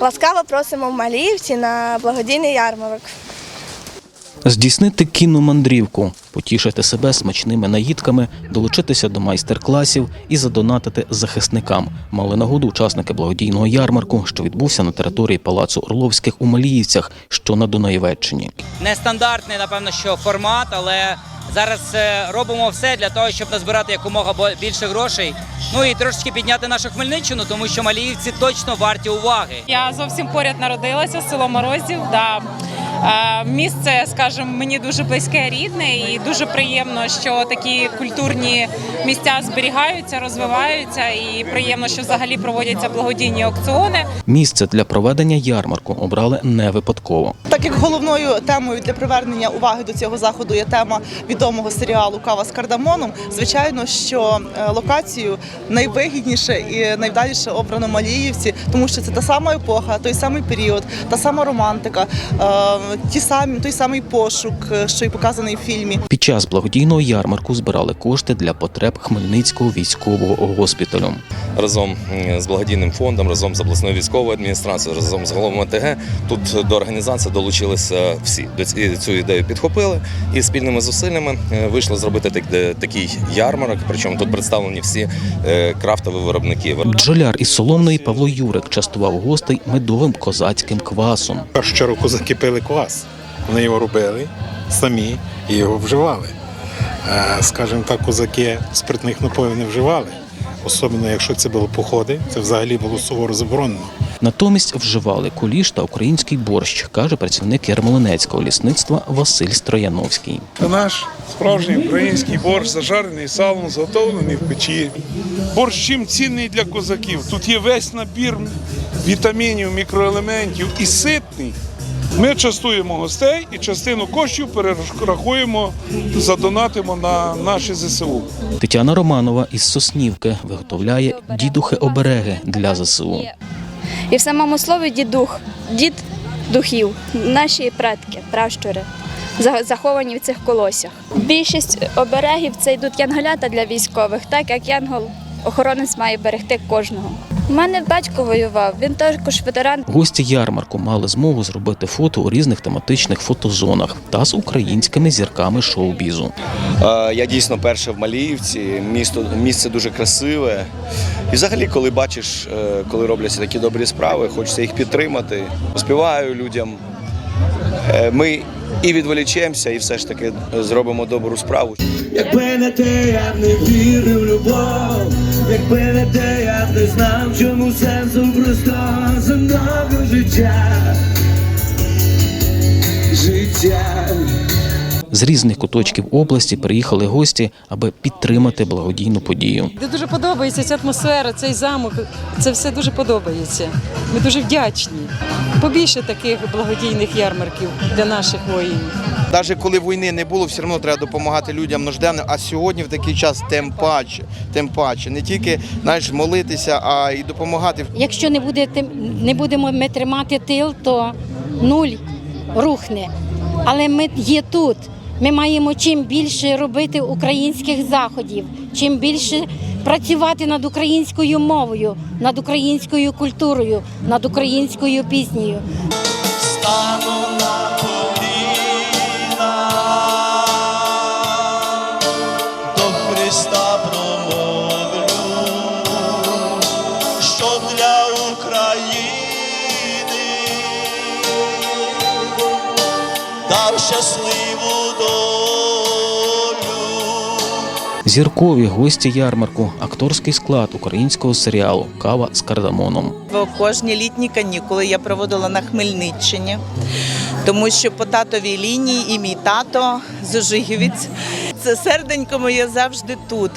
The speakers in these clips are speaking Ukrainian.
Ласкаво просимо в Маліївці на благодійний ярмарок. Здійснити кіномандрівку, потішити себе смачними наїдками, долучитися до майстер-класів і задонатити захисникам. Мали нагоду учасники благодійного ярмарку, що відбувся на території палацу Орловських у Маліївцях, що на Дунаєвеччині. нестандартний, напевно, що формат, але зараз е, робимо все для того, щоб назбирати якомога більше грошей. Ну і трошечки підняти нашу Хмельниччину, тому що маліївці точно варті уваги. Я зовсім поряд народилася, село Морозів. Да. Е, Місце, скажімо, мені дуже близьке, рідне, і дуже приємно, що такі культурні місця зберігаються, розвиваються, і приємно, що взагалі проводяться благодійні аукціони. Місце для проведення ярмарку обрали не випадково. Так як головною темою для привернення уваги до цього заходу є тема відомого серіалу Кава з кардамоном, звичайно, що е, локацію найвигідніше і найвдаліше обрано Маліївці, тому що це та сама епоха, той самий період, та сама романтика, е, ті самі той самий пошук, е, що й показаний в фільмі. Під час благодійного ярмарку збирали кошти для потреб Хмельницького військового госпіталю. разом з благодійним фондом, разом з обласною військовою адміністрацією, разом з головами ОТГ. Тут до організації долучилися всі. До ці- цю ідею підхопили і спільними зусиллями е, вийшли зробити так- такий ярмарок. Причому тут представлені всі е, крафтові виробники. Бджоляр із Соломної Павло Юрик частував гостей медовим козацьким квасом. Першу чергу козаки пили квас. Вони його робили самі і його вживали. Е, Скажімо так, козаки спиртних напоїв не вживали. Особливо, якщо це були походи, це взагалі було суворо заборонено. Натомість вживали куліш та український борщ, каже працівник Ярмолинецького лісництва Василь Строяновський. Це наш справжній український борщ, зажарений салом, зготовлений в печі. Борщ чим цінний для козаків. Тут є весь набір вітамінів, мікроелементів і ситний. Ми частуємо гостей і частину коштів перерахуємо, задонатимо на наші ЗСУ. Тетяна Романова із Соснівки виготовляє дідухи-обереги для ЗСУ. І в самому слові дідух, дід духів, наші предки, пращури, заховані в цих колосях. Більшість оберегів це йдуть янголята для військових, так як янгол охоронець має берегти кожного. У мене батько воював, він також ветеран. Гості ярмарку мали змогу зробити фото у різних тематичних фотозонах та з українськими зірками шоу-бізу. Е, Я дійсно перше в Маліївці. Місто місце дуже красиве. І взагалі, коли бачиш, е, коли робляться такі добрі справи, хочеться їх підтримати. Співаю людям. Е, Ми і відволічемося, і все ж таки зробимо добру справу. Якби не те, я б не вірив любов, якби не те, я б не знав, чому сенсу просто земного життя. Життя. З різних куточків області приїхали гості, аби підтримати благодійну подію. Дуже подобається ця атмосфера, цей замок. Це все дуже подобається. Ми дуже вдячні. Побільше таких благодійних ярмарків для наших воїнів. Навіть коли війни не було, все одно треба допомагати людям нужденним. А сьогодні в такий час тим паче, тим паче. Не тільки знаєш, молитися, а й допомагати. Якщо не, буде, не будемо ми тримати тил, то нуль рухне. Але ми є тут. Ми маємо чим більше робити українських заходів, чим більше працювати над українською мовою, над українською культурою, над українською піснею. Стану на коліна, до Христа промовлю, що для України дав щасливу долю. Зіркові гості ярмарку, акторський склад українського серіалу Кава з кардамоном. Кожні літні канікули я проводила на Хмельниччині, тому що по татовій лінії і мій тато з Ожигівець. Це серденько моє завжди тут.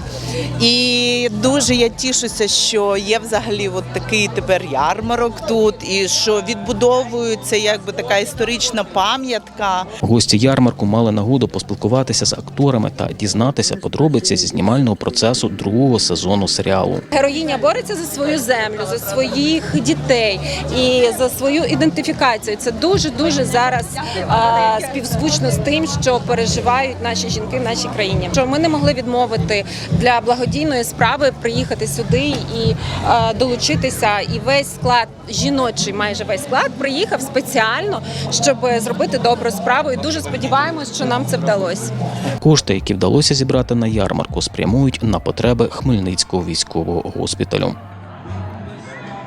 І дуже я тішуся, що є взагалі от такий тепер ярмарок тут, і що відбудовується якби така історична пам'ятка. Гості ярмарку мали нагоду поспілкуватися з акторами та дізнатися подробиці зі знімального процесу другого сезону серіалу. Героїня бореться за свою землю, за своїх дітей і за свою ідентифікацію. Це дуже дуже зараз а, співзвучно з тим, що переживають наші жінки в нашій країні. Що ми не могли відмовити для благодійної справи приїхати сюди і е, долучитися. І весь склад жіночий, майже весь склад, приїхав спеціально, щоб зробити добру справу. І дуже сподіваємось, що нам це вдалося. Кошти, які вдалося зібрати на ярмарку, спрямують на потреби Хмельницького військового госпіталю.